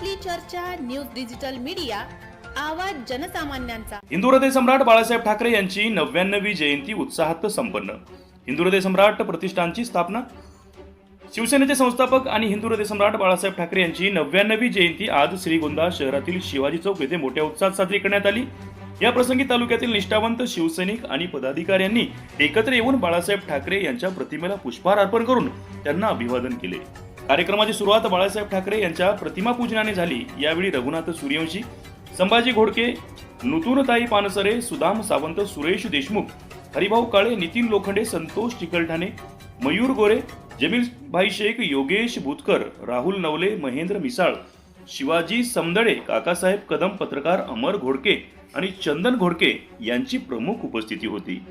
आपली चर्चा news digital media आवाज जनसामान्यांचा. हिंदू हृदय सम्राट बाळासाहेब ठाकरे यांची नव्याण्णवी जयंती उत्साहात संपन्न. हिंदू हृदय सम्राट प्रतिष्ठानची स्थापना. शिवसेनेचे संस्थापक आणि हिंदू हृदय सम्राट बाळासाहेब ठाकरे यांची नव्याण्णवी जयंती आज श्रीगोंदा शहरातील शिवाजी चौक येथे मोठ्या उत्साहात साजरी करण्यात आली. या प्रसंगी तालुक्यातील निष्ठावंत शिवसैनिक आणि पदाधिकाऱ्यांनी एकत्र येऊन बाळासाहेब ठाकरे यांच्या प्रतिमेला पुष्पहार अर्पण करून त्यांना अभिवादन केले. कार्यक्रमाची सुरुवात बाळासाहेब ठाकरे यांच्या प्रतिमा पूजनाने झाली. यावेळी रघुनाथ सूर्यवंशी संभाजी घोडके नुतूनताई पानसरे सुदाम सावंत सुरेश देशमुख हरिभाऊ काळे नितीन लोखंडे संतोष चिकलठाणे मयूर गोरे जमीलभाई शेख योगेश भूतकर राहुल नवले महेंद्र मिसाळ शिवाजी समदडे काकासाहेब कदम पत्रकार अमर घोडके आणि चंदन घोडके यांची प्रमुख उपस्थिती होती.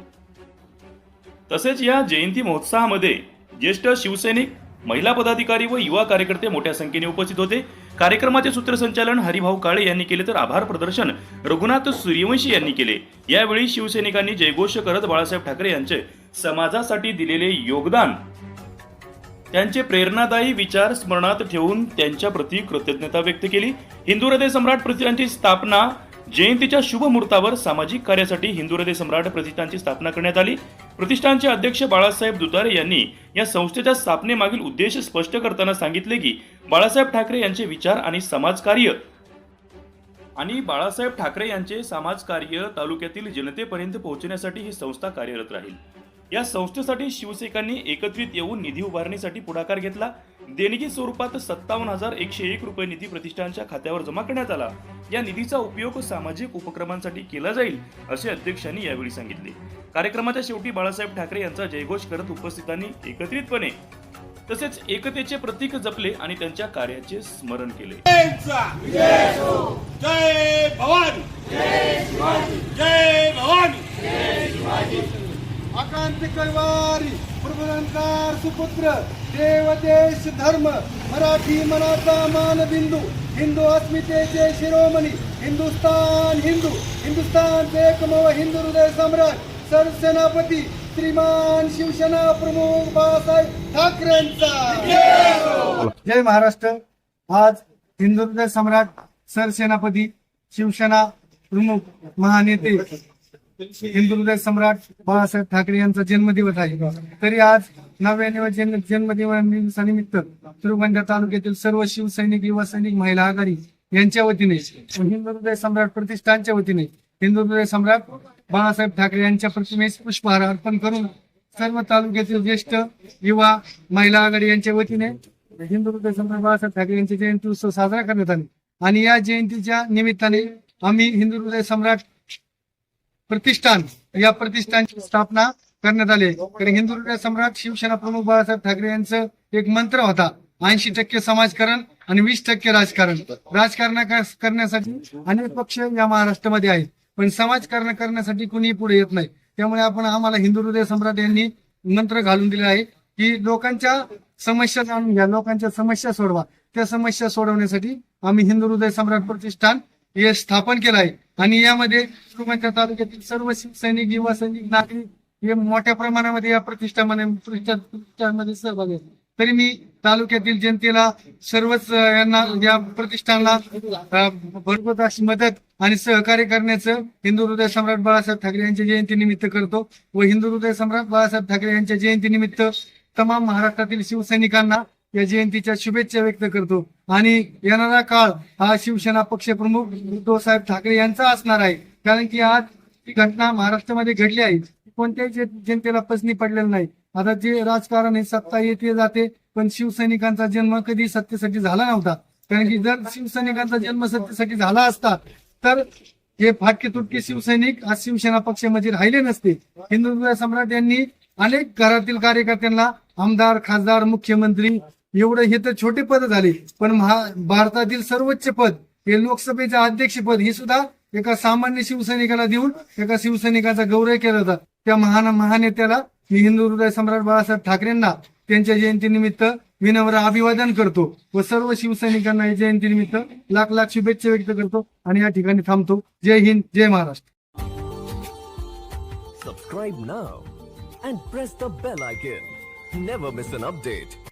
तसेच या जयंती महोत्सवामध्ये ज्येष्ठ शिवसैनिक महिला पदाधिकारी व युवा कार्यकर्ते मोठ्या संख्येने उपस्थित होते. कार्यक्रमाचे सूत्रसंचालन हरिभाऊ काळे यांनी केले तर आभार प्रदर्शन रघुनाथ सूर्यवंशी यांनी केले. यावेळी शिवसैनिकांनी जयघोष करत बाळासाहेब ठाकरे यांचे समाजासाठी दिलेले योगदान त्यांचे प्रेरणादायी विचार स्मरणात ठेवून त्यांच्या प्रती कृतज्ञता व्यक्त केली. हिंदू हृदय सम्राट प्रतिष्ठानची स्थापना जयंतीच्या शुभ मुहूर्तावर सामाजिक कार्यासाठी हिंदू हृदय सम्राट प्रतिष्ठानची स्थापना करण्यात आली. प्रतिष्ठानचे अध्यक्ष बाळासाहेब दुतारे यांनी या संस्थेच्या स्थापनेमागील उद्देश स्पष्ट करताना सांगितले की बाळासाहेब ठाकरे यांचे विचार आणि समाजकार्य आणि बाळासाहेब ठाकरे यांचे समाजकार्य तालुक्यातील जनतेपर्यंत पोहोचण्यासाठी ही संस्था कार्यरत राहील. या संस्थेसाठी शिवसैनिकांनी एकत्रित येऊन निधी उभारणीसाठी पुढाकार घेतला. देणगी स्वरूपात सत्तावन्न हजार एकशे एक रुपये निधी प्रतिष्ठानच्या खात्यावर जमा करण्यात आला. या निधीचा उपयोग सामाजिक उपक्रमांसाठी केला जाईल असे अध्यक्षांनी यावेळी सांगितले. कार्यक्रमाच्या शेवटी बाळासाहेब ठाकरे यांचा जयघोष करत उपस्थितांनी एकत्रितपणे तसेच एकतेचे प्रतीक जपले आणि त्यांच्या कार्याचे स्मरण केले. जय भवानी! जय भवानी आकांत प्रभुरंकार सुपुत्र देवदेश धर्म मराठी मनाचा मानबिंदू हिंदू अस्मितेचे शिरोमणी हिंदुस्तान हिंदू हिंदुस्तानचे एकमव हिंदू हृदय सम्राट सरसेनापती श्रीमान शिवसेना प्रमुख बाळासाहेब ठाकरेंचा. जय महाराष्ट्र. आज हिंदू हृदय सम्राट सरसेनापती शिवसेना प्रमुख महानेते हिंदू हृदय सम्राट बाळासाहेब ठाकरे यांचा जन्मदिवस आहे. तरी आज नव्याण्णव जन्म जन्मदिवसानिमित्त तिरुवंजा तालुक्यातील सर्व शिवसैनिक युवा सैनिक महिला आघाडी यांच्या वतीने हिंदू हृदय सम्राट प्रतिष्ठानच्या वतीने हिंदू हृदय सम्राट बाळासाहेब ठाकरे यांच्या प्रतिमेस पुष्पहार अर्पण करून सर्व तालुक्यातील ज्येष्ठ युवा महिला आघाडी यांच्या वतीने हिंदू हृदय सम्राट बाळासाहेब ठाकरे यांचे जयंती उत्सव साजरा करण्यात आले. आणि या जयंतीच्या निमित्ताने आम्ही हिंदू हृदय सम्राट प्रतिष्ठान या प्रतिष्ठानची स्थापना करण्यात आली. कारण हिंदू हृदय सम्राट शिवसेना प्रमुख बाळासाहेब ठाकरे यांचं एक मंत्र होता ऐंशी टक्के समाजकारण आणि वीस टक्के राजकारण. राजकारण करण्यासाठी अनेक पक्ष या महाराष्ट्रामध्ये आहेत पण समाजकारण करण्यासाठी कुणी पुढे येत नाही. त्यामुळे आपण आम्हाला हिंदू हृदय सम्राट यांनी मंत्र घालून दिले आहे की लोकांच्या समस्या जाणून घ्या लोकांच्या समस्या सोडवा. त्या समस्या सोडवण्यासाठी आम्ही हिंदू हृदय सम्राट प्रतिष्ठान हे स्थापन केलं आहे आणि यामध्ये सुरुवातीच्या तालुक्यातील सर्व शिवसैनिक युवा सैनिक नागरिक हे मोठ्या प्रमाणामध्ये या प्रतिष्ठामध्ये प्रतिष्ठा- प्रतिष्ठानमध्ये सहभागी आहे तरी मी तालुक्यातील जनतेला सर्वच यांना या प्रतिष्ठानला भरपूर अशी मदत आणि सहकार्य करण्याचं हिंदू हृदय सम्राट बाळासाहेब ठाकरे यांच्या जयंतीनिमित्त करतो व हिंदू हृदय सम्राट बाळासाहेब ठाकरे यांच्या जयंतीनिमित्त तमाम महाराष्ट्रातील शिवसैनिकांना या जयंतीच्या शुभेच्छा व्यक्त करतो. आणि येणारा काळ हा शिवसेना पक्षप्रमुख उद्धवसाहेब ठाकरे यांचा असणार आहे. कारण की आज ही घटना महाराष्ट्रामध्ये घडली आहे. कोणत्याही जनतेला पसनी पडलेलं नाही. आता जे राजकारण हे सत्ता येते जाते पण शिवसैनिकांचा जन्म कधी सत्तेसाठी झाला नव्हता. कारण की जर शिवसैनिकांचा जन्म सत्तेसाठी झाला असता तर हे फाटके तुटके शिवसैनिक आज शिवसेना पक्षामध्ये राहिले नसते. हिंदुत्व सम्राट यांनी अनेक घरातील कार्यकर्त्यांना आमदार खासदार मुख्यमंत्री एवढं हे तर छोटे पद झाले पण महा भारतातील सर्वोच्च पद हे लोकसभेचे अध्यक्षपद ही सुद्धा एका सामान्य शिवसैनिकाला देऊन एका शिवसैनिकाचा गौरव केला होता. त्या महान महानेत्याला मी हिंदू हृदय सम्राट बाळासाहेब ठाकरेंना त्यांच्या जयंतीनिमित्त विनम्र अभिवादन करतो व सर्व शिवसैनिकांना या जयंतीनिमित्त लाख लाख शुभेच्छा व्यक्त करतो आणि या ठिकाणी थांबतो. जय हिंद जय Maharashtra. Subscribe now and press the bell icon never miss an update